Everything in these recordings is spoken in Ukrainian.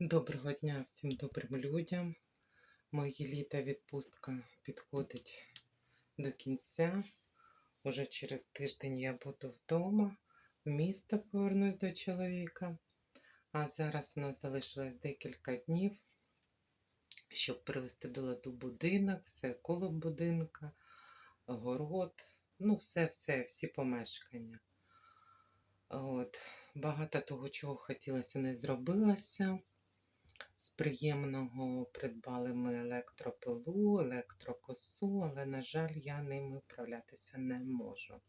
Доброго дня всім добрим людям. Моє літа відпустка підходить до кінця. Уже через тиждень я буду вдома. В місто повернусь до чоловіка. А зараз у нас залишилось декілька днів, щоб привести до ладу будинок, все коло будинка, город, ну, все-все, всі помешкання. От. Багато того, чого хотілося, не зробилося. З приємного придбали ми електропилу, електрокосу, але, на жаль, я ними вправлятися не можу.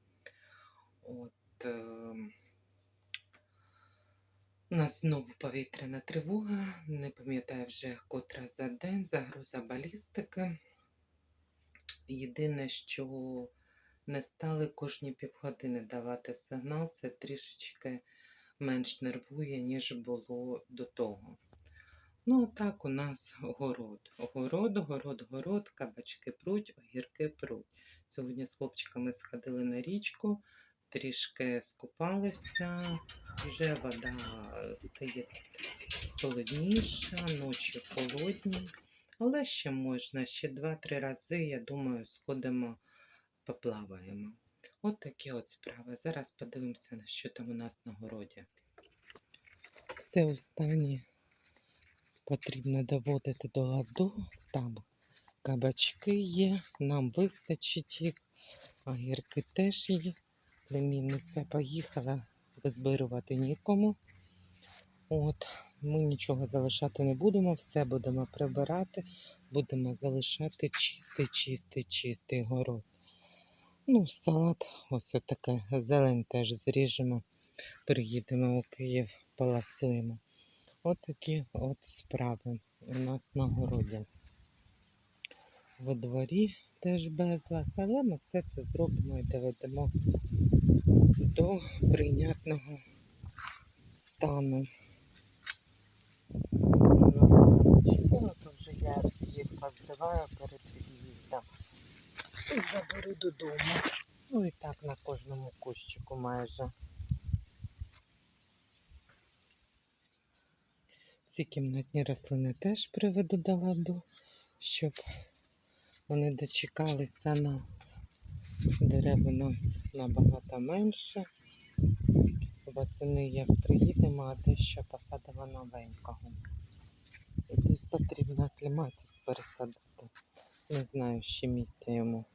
От, е, у нас знову повітряна тривога, не пам'ятаю вже котра за день, загроза балістики. Єдине, що не стали кожні півгодини давати сигнал, це трішечки менш нервує, ніж було до того. Ну, а так у нас город. Город, город, город, кабачки пруть, огірки пруть. Сьогодні з хлопчиками сходили на річку, трішки скупалися, вже вода стає холодніша, ночі холодні. Але ще можна, ще 2-3 рази, я думаю, сходимо, поплаваємо. От такі от справи. Зараз подивимося, що там у нас на городі. Все у стані потрібно доводити до ладу. Там кабачки є, нам вистачить їх, огірки теж є. Племінниця поїхала визбирувати нікому. От, ми нічого залишати не будемо, все будемо прибирати, будемо залишати чистий, чистий, чистий город. Ну, салат, ось таке, зелень теж зріжемо, приїдемо у Київ, поласуємо. От такі от справи у нас на городі. Во дворі теж безлас, але ми все це зробимо і доведемо до прийнятного стану. Ну, то вже я всіх поздраваю перед від'їздом і заберу додому. Ну і так на кожному кущику майже. Ці кімнатні рослини теж приведу до ладу, щоб вони дочекалися нас. Дерев у нас набагато менше. Восени як приїдемо, а дещо посадимо новенького. І десь потрібно кліматіс пересадити. Не знаю, ще місця йому